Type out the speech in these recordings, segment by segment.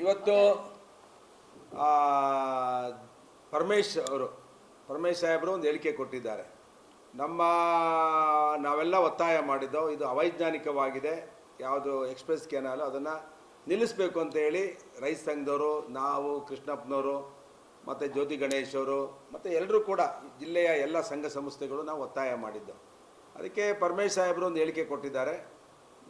ಇವತ್ತು ಪರಮೇಶ್ ಅವರು, ಪರಮೇಶ್ ಸಾಹೇಬರು ಒಂದು ಹೇಳಿಕೆ ಕೊಟ್ಟಿದ್ದಾರೆ. ನಮ್ಮ, ನಾವೆಲ್ಲ ಒತ್ತಾಯ ಮಾಡಿದ್ದೋ ಇದು ಅವೈಜ್ಞಾನಿಕವಾಗಿದೆ. ಯಾವುದು ಎಕ್ಸ್ಪ್ರೆಸ್ ಕೆನಾಲು ಅದನ್ನು ನಿಲ್ಲಿಸಬೇಕು ಅಂತ ಹೇಳಿ ರೈತ ಸಂಘದವರು, ನಾವು, ಕೃಷ್ಣಪ್ಪನವರು, ಮತ್ತು ಜ್ಯೋತಿ ಗಣೇಶವರು ಮತ್ತು ಎಲ್ಲರೂ ಕೂಡ ಜಿಲ್ಲೆಯ ಎಲ್ಲ ಸಂಘ ಸಂಸ್ಥೆಗಳು ನಾವು ಒತ್ತಾಯ ಮಾಡಿದ್ದೆವು. ಅದಕ್ಕೆ ಪರಮೇಶ್ ಸಾಹೇಬರು ಒಂದು ಹೇಳಿಕೆ ಕೊಟ್ಟಿದ್ದಾರೆ.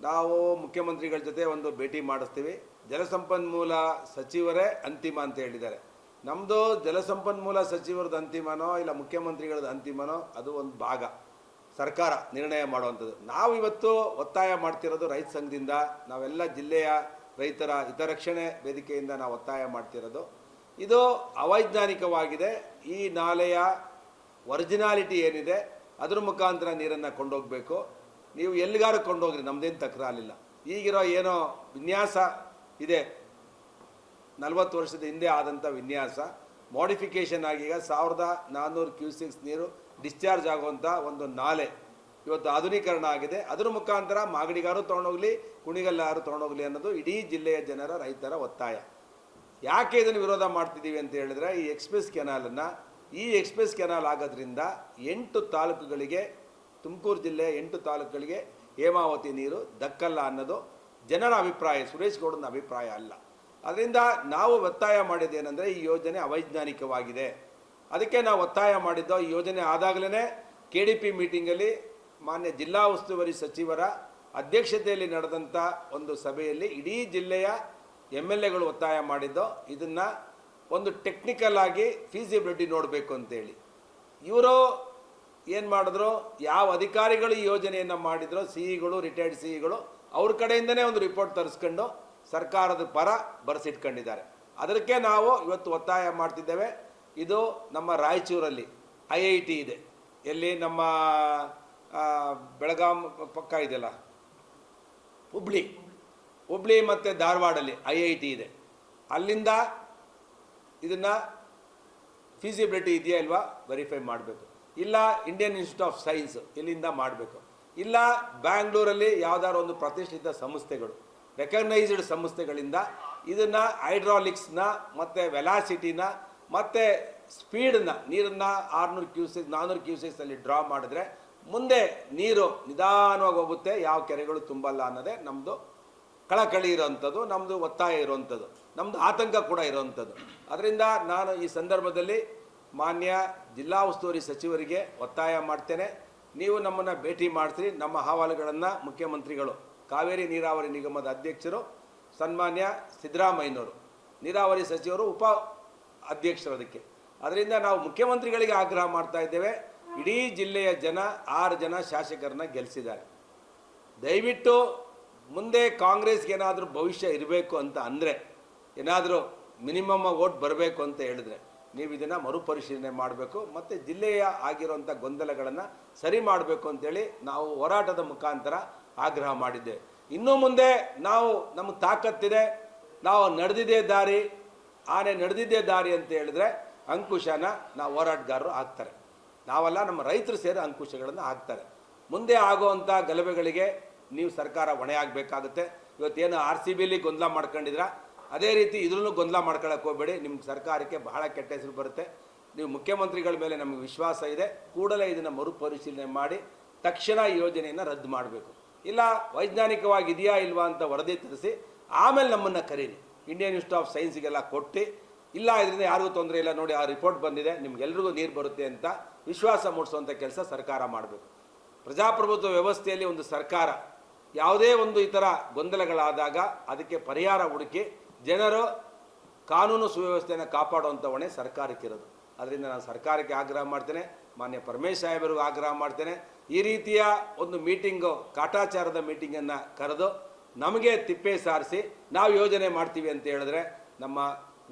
ನಾವು ಮುಖ್ಯಮಂತ್ರಿಗಳ ಜೊತೆ ಒಂದು ಭೇಟಿ ಮಾಡಿಸ್ತೀವಿ. ಜಲಸಂಪನ್ಮೂಲ ಸಚಿವರೇ ಅಂತಿಮ ಅಂತ ಹೇಳಿದ್ದಾರೆ. ನಮ್ಮದು ಜಲಸಂಪನ್ಮೂಲ ಸಚಿವರದ್ದು ಅಂತಿಮನೋ ಇಲ್ಲ ಮುಖ್ಯಮಂತ್ರಿಗಳದ್ದು ಅಂತಿಮನೋ ಅದು ಒಂದು ಭಾಗ. ಸರ್ಕಾರ ನಿರ್ಣಯ ಮಾಡುವಂಥದ್ದು. ನಾವು ಇವತ್ತು ಒತ್ತಾಯ ಮಾಡ್ತಿರೋದು ರೈತ ಸಂಘದಿಂದ, ನಾವೆಲ್ಲ ಜಿಲ್ಲೆಯ ರೈತರ ಹಿತರಕ್ಷಣೆ ವೇದಿಕೆಯಿಂದ ನಾವು ಒತ್ತಾಯ ಮಾಡ್ತಿರೋದು. ಇದು ಅವೈಜ್ಞಾನಿಕವಾಗಿದೆ. ಈ ನಾಲೆಯ ಒರಿಜಿನಾಲಿಟಿ ಏನಿದೆ, ಅದರ ಮುಖಾಂತರ ನೀರನ್ನು ಕೊಂಡೋಗಬೇಕು. ನೀವು ಎಲ್ಲಿಗಾರು ಕೊಂಡೋಗ್ರಿ, ನಮ್ದೇನು ತಕರಾಲಿಲ್ಲ. ಈಗಿರೋ ಏನೋ ವಿನ್ಯಾಸ ಇದೆ. ನಲವತ್ತು ವರ್ಷದ ಹಿಂದೆ ಆದಂಥ ವಿನ್ಯಾಸ. ಮಾಡಿಫಿಕೇಷನ್ ಆಗೀಗ ಸಾವಿರದ ನಾನ್ನೂರು ಕ್ಯೂಸಿಕ್ಸ್ ನೀರು ಡಿಸ್ಚಾರ್ಜ್ ಆಗುವಂಥ ಒಂದು ನಾಲೆ ಇವತ್ತು ಆಧುನೀಕರಣ ಆಗಿದೆ. ಅದರ ಮುಖಾಂತರ ಮಾಗಡಿಗಾರು ತೊಗೊಂಡೋಗ್ಲಿ, ಕುಣಿಗಲ್ಲಾರು ತೊಗೊಂಡೋಗ್ಲಿ ಅನ್ನೋದು ಇಡೀ ಜಿಲ್ಲೆಯ ಜನರ, ರೈತರ ಒತ್ತಾಯ. ಯಾಕೆ ಇದನ್ನು ವಿರೋಧ ಮಾಡ್ತಿದ್ದೀವಿ ಅಂತ ಹೇಳಿದ್ರೆ, ಈ ಎಕ್ಸ್ಪ್ರೆಸ್ ಕೆನಾಲನ್ನು ಈ ಎಕ್ಸ್ಪ್ರೆಸ್ ಕೆನಾಲ್ ಆಗೋದ್ರಿಂದ ಎಂಟು ತಾಲೂಕುಗಳಿಗೆ ತುಮಕೂರು ಜಿಲ್ಲೆ ಎಂಟು ತಾಲೂಕುಗಳಿಗೆ ಹೇಮಾವತಿ ನೀರು ದಕ್ಕಲ್ಲ ಅನ್ನೋದು ಜನರ ಅಭಿಪ್ರಾಯ, ಸುರೇಶ್ ಗೌಡನ ಅಭಿಪ್ರಾಯ ಅಲ್ಲ. ಅದರಿಂದ ನಾವು ಒತ್ತಾಯ ಮಾಡಿದ್ದೇನೆಂದರೆ ಈ ಯೋಜನೆ ಅವೈಜ್ಞಾನಿಕವಾಗಿದೆ. ಅದಕ್ಕೆ ನಾವು ಒತ್ತಾಯ ಮಾಡಿದ್ದೋ, ಈ ಯೋಜನೆ ಆದಾಗಲೇ ಕೆ ಡಿ ಪಿ ಮೀಟಿಂಗಲ್ಲಿ ಮಾನ್ಯ ಜಿಲ್ಲಾ ಉಸ್ತುವಾರಿ ಸಚಿವರ ಅಧ್ಯಕ್ಷತೆಯಲ್ಲಿ ನಡೆದಂಥ ಒಂದು ಸಭೆಯಲ್ಲಿ ಇಡೀ ಜಿಲ್ಲೆಯ ಎಂ ಎಲ್ ಎಗಳು ಒತ್ತಾಯ ಮಾಡಿದ್ದು, ಇದನ್ನು ಒಂದು ಟೆಕ್ನಿಕಲ್ ಆಗಿ ಫೀಸಿಬಿಲಿಟಿ ನೋಡಬೇಕು ಅಂತೇಳಿ. ಇವರು ಏನು ಮಾಡಿದ್ರು? ಯಾವ ಅಧಿಕಾರಿಗಳು ಈ ಯೋಜನೆಯನ್ನು ಮಾಡಿದ್ರು? ಸಿ ಇಗಳು ರಿಟೈರ್ಡ್ ಸಿ ಇಗಳು ಅವ್ರ ಕಡೆಯಿಂದನೇ ಒಂದು ರಿಪೋರ್ಟ್ ತರಿಸ್ಕೊಂಡು ಸರ್ಕಾರದ ಪರ ಬರೆಸಿಟ್ಕೊಂಡಿದ್ದಾರೆ. ಅದಕ್ಕೆ ನಾವು ಇವತ್ತು ಒತ್ತಾಯ ಮಾಡ್ತಿದ್ದೇವೆ. ಇದು ನಮ್ಮ ರಾಯಚೂರಲ್ಲಿ ಐ ಐ ಟಿ ಇದೆ. ಎಲ್ಲಿ ನಮ್ಮ ಬೆಳಗಾಂ ಪಕ್ಕ ಇದೆಯಲ್ಲ? ಹುಬ್ಳಿ. ಹುಬ್ಳಿ ಮತ್ತು ಧಾರವಾಡಲ್ಲಿ ಐ ಐ ಟಿ ಇದೆ. ಅಲ್ಲಿಂದ ಇದನ್ನು ಫೀಸಿಬಿಲಿಟಿ ಇದೆಯಾ ಇಲ್ವಾ? ವೆರಿಫೈ ಮಾಡಬೇಕು. ಇಲ್ಲ ಇಂಡಿಯನ್ ಇನ್ಸ್ಟಿಟ್ಯೂಟ್ ಆಫ್ ಸೈನ್ಸ್ ಇಲ್ಲಿಂದ ಮಾಡಬೇಕು. ಇಲ್ಲ ಬ್ಯಾಂಗ್ಳೂರಲ್ಲಿ ಯಾವುದಾದ್ರು ಒಂದು ಪ್ರತಿಷ್ಠಿತ ಸಂಸ್ಥೆಗಳು ರೆಕಗ್ನೈಸ್ಡ್ ಸಂಸ್ಥೆಗಳಿಂದ ಇದನ್ನು ಹೈಡ್ರಾಲಿಕ್ಸ್ನ ಮತ್ತು ವೆಲಾಸಿಟಿನ ಮತ್ತು ಸ್ಪೀಡನ್ನ ನೀರನ್ನು ಆರುನೂರು ಕ್ಯೂಸೆಸ್ ನಾನ್ನೂರು ಕ್ಯೂಸೆಸ್ನಲ್ಲಿ ಡ್ರಾ ಮಾಡಿದ್ರೆ ಮುಂದೆ ನೀರು ನಿಧಾನವಾಗಿ ಹೋಗುತ್ತೆ, ಯಾವ ಕೆರೆಗಳು ತುಂಬಲ್ಲ ಅನ್ನೋದೇ ನಮ್ಮದು ಕಳಕಳಿ ಇರೋವಂಥದ್ದು ನಮ್ಮದು ಒತ್ತಾಯ ಇರುವಂಥದ್ದು ನಮ್ಮದು ಆತಂಕ ಕೂಡ ಇರೋವಂಥದ್ದು ಅದರಿಂದ ನಾನು ಈ ಸಂದರ್ಭದಲ್ಲಿ ಮಾನ್ಯ ಜಿಲ್ಲಾ ಉಸ್ತುವಾರಿ ಸಚಿವರಿಗೆ ಒತ್ತಾಯ ಮಾಡ್ತೇನೆ. ನೀವು ನಮ್ಮನ್ನು ಭೇಟಿ ಮಾಡಿಸಿ ನಮ್ಮ ಅಹವಾಲುಗಳನ್ನು ಮುಖ್ಯಮಂತ್ರಿಗಳು, ಕಾವೇರಿ ನೀರಾವರಿ ನಿಗಮದ ಅಧ್ಯಕ್ಷರು, ಸನ್ಮಾನ್ಯ ಸಿದ್ದರಾಮಯ್ಯನವರು, ನೀರಾವರಿ ಸಚಿವರು, ಉಪ ಅಧ್ಯಕ್ಷರು ಅದಕ್ಕೆ. ಅದರಿಂದ ನಾವು ಮುಖ್ಯಮಂತ್ರಿಗಳಿಗೆ ಆಗ್ರಹ ಮಾಡ್ತಾ ಇದ್ದೇವೆ. ಇಡೀ ಜಿಲ್ಲೆಯ ಜನ, ಆರು ಜನ ಶಾಸಕರನ್ನ ಗೆಲ್ಲಿಸಿದ್ದಾರೆ ದಯವಿಟ್ಟು ಮುಂದೆ ಕಾಂಗ್ರೆಸ್ಗೆ ಏನಾದರೂ ಭವಿಷ್ಯ ಇರಬೇಕು ಅಂತ ಅಂದರೆ, ಏನಾದರೂ ಮಿನಿಮಮ್ ಓಟ್ ಬರಬೇಕು ಅಂತ ಹೇಳಿದ್ರೆ ನೀವು ಇದನ್ನು ಮರುಪರಿಶೀಲನೆ ಮಾಡಬೇಕು ಮತ್ತು ಜಿಲ್ಲೆಯ ಆಗಿರುವಂಥ ಗೊಂದಲಗಳನ್ನು ಸರಿ ಮಾಡಬೇಕು ಅಂತೇಳಿ ನಾವು ಹೋರಾಟದ ಮುಖಾಂತರ ಆಗ್ರಹ ಮಾಡಿದ್ದೆ. ಇನ್ನು ಮುಂದೆ ನಾವು ನಮ್ಮ ತಾಕತ್ತಿದೆ, ನಾವು ನಡೆದಿದ್ದೇ ದಾರಿ, ಆನೆ ನಡೆದಿದ್ದೇ ದಾರಿ ಅಂತ ಹೇಳಿದ್ರೆ ಅಂಕುಶನ ನಾವು ಹೋರಾಟಗಾರರು ಆಗ್ತಾರೆ. ನಾವೆಲ್ಲ ನಮ್ಮ ರೈತರು ಸೇರಿ ಅಂಕುಶಗಳನ್ನು ಹಾಕ್ತಾರೆ. ಮುಂದೆ ಆಗುವಂಥ ಗಲಭೆಗಳಿಗೆ ನೀವು ಸರ್ಕಾರ ಹೊಣೆ ಆಗಬೇಕಾಗುತ್ತೆ ಇವತ್ತೇನು ಆರ್ ಸಿ ಬಿಲಿ ಗೊಂದಲ ಮಾಡ್ಕೊಂಡಿದ್ರ ಅದೇ ರೀತಿ ಇದ್ರೂ ಗೊಂದಲ ಮಾಡ್ಕೊಳಕ್ಕೆ ಹೋಗಬೇಡಿ. ನಿಮ್ಮ ಸರ್ಕಾರಕ್ಕೆ ಬಹಳ ಕೆಟ್ಟ ಹೆಸರು ಬರುತ್ತೆ. ನೀವು ಮುಖ್ಯಮಂತ್ರಿಗಳ ಮೇಲೆ ನಮಗೆ ವಿಶ್ವಾಸ ಇದೆ. ಕೂಡಲೇ ಇದನ್ನು ಮರುಪರಿಶೀಲನೆ ಮಾಡಿ ತಕ್ಷಣ ಈ ಯೋಜನೆಯನ್ನು ರದ್ದು ಮಾಡಬೇಕು. ಇಲ್ಲ ವೈಜ್ಞಾನಿಕವಾಗಿ ಇದೆಯಾ ಇಲ್ವಾ ಅಂತ ವರದಿ ತರಿಸಿ ಆಮೇಲೆ ನಮ್ಮನ್ನು ಕರೀರಿ. ಇಂಡಿಯನ್ ಇನ್ಸ್ಟಿಟ್ಯೂಟ್ ಆಫ್ ಸೈನ್ಸ್ಗೆಲ್ಲ ಕೊಟ್ಟು, ಇಲ್ಲ ಇದರಿಂದ ಯಾರಿಗೂ ತೊಂದರೆ ಇಲ್ಲ ನೋಡಿ ಆ ರಿಪೋರ್ಟ್ ಬಂದಿದೆ. ನಿಮ್ಗೆಲ್ರಿಗೂ ನೀರು ಬರುತ್ತೆ ಅಂತ ವಿಶ್ವಾಸ ಮೂಡಿಸುವಂಥ ಕೆಲಸ ಸರ್ಕಾರ ಮಾಡಬೇಕು. ಪ್ರಜಾಪ್ರಭುತ್ವ ವ್ಯವಸ್ಥೆಯಲ್ಲಿ ಒಂದು ಸರ್ಕಾರ, ಯಾವುದೇ ಒಂದು ಈ ಥರ ಗೊಂದಲಗಳಾದಾಗ ಅದಕ್ಕೆ ಪರಿಹಾರ ಹುಡುಕಿ ಜನರು ಕಾನೂನು ಸುವ್ಯವಸ್ಥೆಯನ್ನು ಕಾಪಾಡುವಂಥ ಹೊಣೆ ಸರ್ಕಾರಕ್ಕಿರೋದು. ಅದರಿಂದ ನಾನು ಸರ್ಕಾರಕ್ಕೆ ಆಗ್ರಹ ಮಾಡ್ತೇನೆ, ಮಾನ್ಯ ಪರಮೇಶ್ ಸಾಹೇಬರಿಗೂ ಆಗ್ರಹ ಮಾಡ್ತೇನೆ. ಈ ರೀತಿಯ ಒಂದು ಮೀಟಿಂಗು, ಕಾಟಾಚಾರದ ಮೀಟಿಂಗನ್ನು ಕರೆದು ನಮಗೆ ತಿಪ್ಪೆ ಸಾರಿಸಿ ನಾವು ಯೋಜನೆ ಮಾಡ್ತೀವಿ ಅಂತ ಹೇಳಿದ್ರೆ ನಮ್ಮ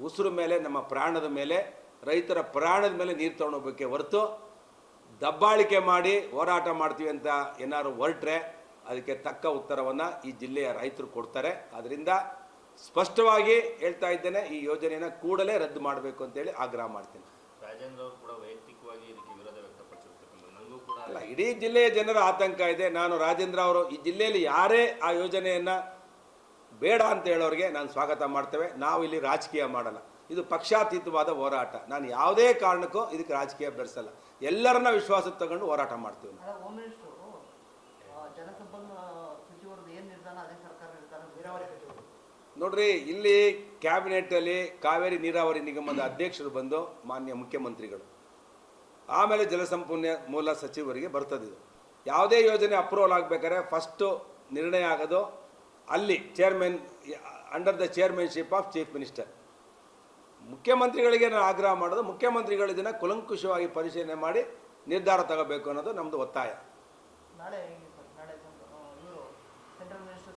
ಉಸಿರು ಮೇಲೆ, ನಮ್ಮ ಪ್ರಾಣದ ಮೇಲೆ, ರೈತರ ಪ್ರಾಣದ ಮೇಲೆ ನೀರು ತೊಗೊಂಡೋಗ್ಬೇಕೆ ಹೊರತು ದಬ್ಬಾಳಿಕೆ ಮಾಡಿ ಹೋರಾಟ ಮಾಡ್ತೀವಿ ಅಂತ ಏನಾದ್ರು ಹೊರಟ್ರೆ ಅದಕ್ಕೆ ತಕ್ಕ ಉತ್ತರವನ್ನು ಈ ಜಿಲ್ಲೆಯ ರೈತರು ಕೊಡ್ತಾರೆ. ಅದರಿಂದ ಸ್ಪಷ್ಟವಾಗಿ ಹೇಳ್ತಾ ಇದ್ದೇನೆ ಈ ಯೋಜನೆಯನ್ನು ಕೂಡಲೇ ರದ್ದು ಮಾಡಬೇಕು ಅಂತೇಳಿ ಆಗ್ರಹ ಮಾಡ್ತೇನೆ. ರಾಜೇಂದ್ರ ಅವರು ಕೂಡ ವೈಯಕ್ತಿಕವಾಗಿ ಇದಕ್ಕೆ ವಿರೋಧ ವ್ಯಕ್ತಪಡಿಸಿರ್ತಕ್ಕಂಥ ನನಗೂ ಕೂಡ ಅಲ್ಲ ಇಡೀ ಜಿಲ್ಲೆಯ ಜನರ ಆತಂಕ ಇದೆ. ನಾನು ರಾಜೇಂದ್ರ ಅವರು ಈ ಜಿಲ್ಲೆಯಲ್ಲಿ ಯಾರೇ ಆ ಯೋಜನೆಯನ್ನು ಬೇಡ ಅಂತ ಹೇಳೋರಿಗೆ ನಾನು ಸ್ವಾಗತ ಮಾಡ್ತೇವೆ. ನಾವು ಇಲ್ಲಿ ರಾಜಕೀಯ ಮಾಡಲ್ಲ. ಇದು ಪಕ್ಷಾತೀತವಾದ ಹೋರಾಟ. ನಾನು ಯಾವುದೇ ಕಾರಣಕ್ಕೂ ಇದಕ್ಕೆ ರಾಜಕೀಯ ಬೆರೆಸಲ್ಲ. ಎಲ್ಲರನ್ನ ವಿಶ್ವಾಸಕ್ಕೆ ತಗೊಂಡು ಹೋರಾಟ ಮಾಡ್ತೀವಿ ನಾವು. ಅಲ್ಲ ಹೋಮ್ ಮಿನಿಸ್ಟ್ರು ಆ, ಜಲಸಂಪನ್ಮೂಲ ಸಚಿವರದ್ದು ಏನು ನಿರ್ಧಾರ ಅದೇ ಸರ್ಕಾರ ನಿರ್ಧಾರ ನೀರಾವರಿ ಸಚಿವರು ನೋಡ್ರಿ, ಇಲ್ಲಿ ಕ್ಯಾಬಿನೆಟ್ಟಲ್ಲಿ ಕಾವೇರಿ ನೀರಾವರಿ ನಿಗಮದ ಅಧ್ಯಕ್ಷರು ಬಂದು ಮಾನ್ಯ ಮುಖ್ಯಮಂತ್ರಿಗಳು. ಆಮೇಲೆ ಜಲಸಂಪನ್ಮೂಲ ಮೂಲ ಸಚಿವರಿಗೆ ಬರ್ತದೆ ಇದು. ಯಾವುದೇ ಯೋಜನೆ ಅಪ್ರೂವಲ್ ಆಗಬೇಕಾದ್ರೆ ಫಸ್ಟು ನಿರ್ಣಯ ಆಗೋದು ಅಲ್ಲಿ chairman under the chairmanship of chief minister ಮುಖ್ಯಮಂತ್ರಿಗಳಿಗೆ ನಾನು ಆಗ್ರಹ ಮಾಡೋದು, ಮುಖ್ಯಮಂತ್ರಿಗಳು ಕುಲಂಕುಷವಾಗಿ ಪರಿಶೀಲನೆ ಮಾಡಿ ನಿರ್ಧಾರ ತಗೋಬೇಕು ಅನ್ನೋದು ನಮ್ಮದು ಒತ್ತಾಯ.